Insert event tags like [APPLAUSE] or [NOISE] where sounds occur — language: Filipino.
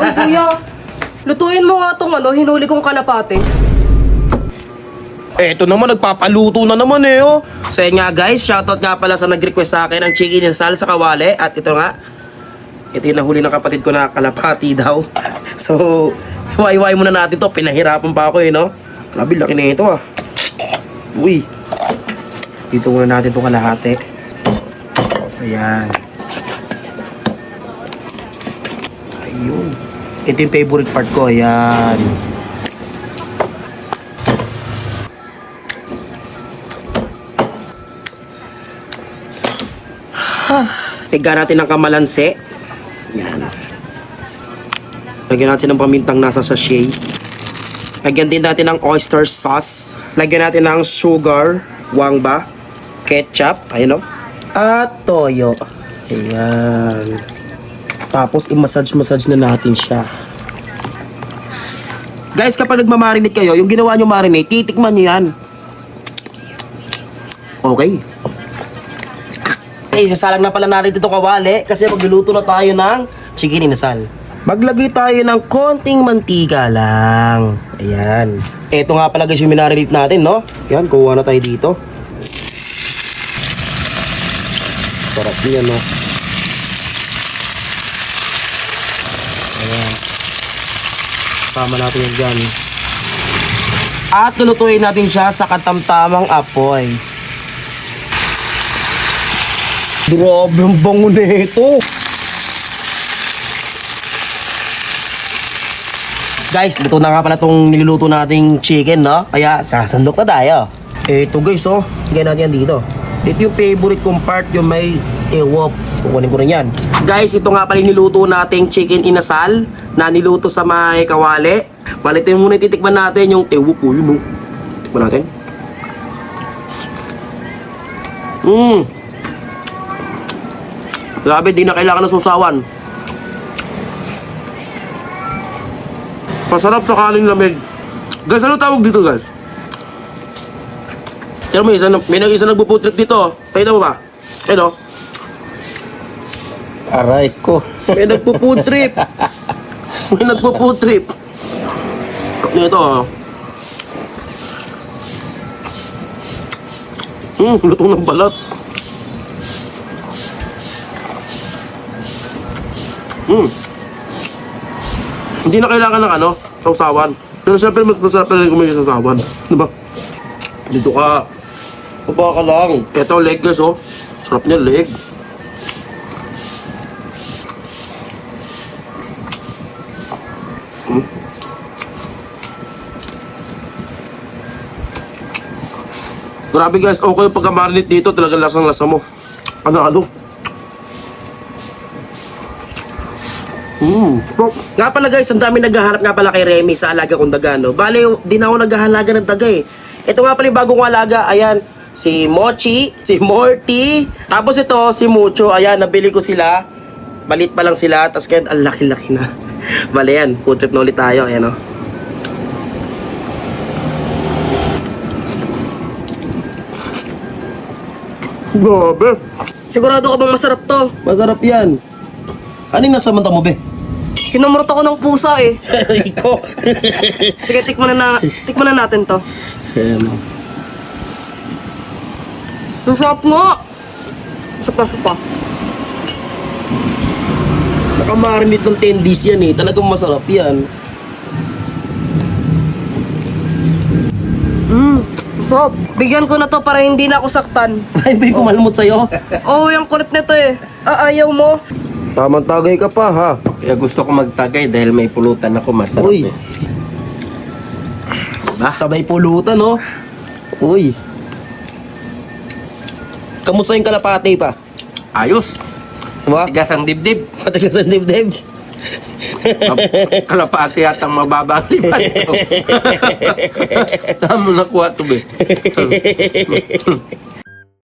Uy, kuya. Lutuin mo nga tong ano, hinuli kong kalapate. Eto naman, nagpapaluto na naman eh, oh. So yun nga guys, shoutout nga pala sa nag-request sa akin ng chicken inasal sa kawali. At ito nga, ito yung nahuli ng kapatid ko na kalapati [LAUGHS] daw. so, iwaiwai muna natin to. Pinahirapan pa ako eh, no? Grabe, laki na ito ah. Uy. Dito muna natin itong kalahati. Ayan. Ito yung favorite part ko. Ayan. Tiga natin ng kamalansi. Yan. Lagyan natin ng pamintang nasa sachet. Lagyan din natin ng oyster sauce. Lagyan natin ng sugar, wangba, ketchup, ayun o. At toyo. Ayan. Tapos i-massage-massage na natin siya. Guys, kapag nagmamarinate kayo, yung ginawa nyo marinate, titikman nyo yan. Okay. Eh, sasalang na pala natin ito kawali kasi magluluto na tayo ng chicken inasal. Maglagay tayo ng konting mantika lang. Ayan. Ito nga pala guys yung minarinate natin, no? Yan, kuha na tayo dito. Sarap niya, no? Tama natin yan dyan. At lulutuin natin siya sa katamtamang apoy. Grabe ang bango nito. Guys, ito na nga pala itong niluluto nating chicken, no? Kaya sasandok na tayo. Ito guys, oh. Higyan natin yan dito. Ito yung favorite kong part, yung may ewok. Kukunin ko rin yan. Guys, ito nga pala yung niluto nating chicken inasal na niluto sa may kawali. Palitin muna titikman natin yung ewok po, yun, oh. Tikman natin. Mmm. Grabe, di na kailangan ng susawan. Pasarap sa kaling lamig. Guys, ano tawag dito, guys? Pero may isa, may nag isa nagpuputrip dito. oh. Pakita mo ba? Ayun, oh. Aray ko. May nagpuputrip. [LAUGHS] may nagpuputrip. Ito, oh. Hmm, lutong ng balat. Hmm. Hindi na kailangan ng ano, sausawan. Pero syempre mas masarap na rin kung may sausawan. Di ba? Dito ka. Baba ka lang. Ito leg guys oh. Sarap niya leg. Grabe guys, okay yung pagka-marinate dito, talagang lasang-lasa mo. Ano ano? Mm. Oh, nga pala guys, ang dami naghahanap nga pala kay Remy sa alaga kong daga, no? Bale, di na ako naghahalaga ng daga eh. Ito nga pala yung bagong alaga, ayan, si Mochi, si Morty, tapos ito, si Mucho, ayan, nabili ko sila. Balit pa lang sila, tapos kaya ang laki-laki na. [LAUGHS] Bale yan, food trip na ulit tayo, ayan o. Grabe. Sigurado ka bang masarap to? Masarap yan. Ano yung nasa mata mo, be? Kinamurot ako ng pusa eh. [LAUGHS] Ikaw. [LAUGHS] Sige, tikman na, na tikman na natin to. Ayan o. Ang sarap nga. Supa-supa. Nakamarinate ng 10 days yan eh. Talagang masarap yan. Sarap. Bigyan ko na to para hindi na ako saktan. Ay, ba yung kumalmot sa'yo? Oo, oh, yung kulit nito eh. Ah, ayaw mo. Tamang tagay ka pa, ha? Kaya gusto ko magtagay dahil may pulutan ako masarap Uy. eh. Ba? Sabay pulutan, no? Uy. Kamusta yung kalapati pa? Ayos. Diba? Tigas ang dibdib. [LAUGHS] Matigas ang dibdib. Kalapati at ang mababa ang lipan ko. [LAUGHS] Tama nakuha to be. [LAUGHS]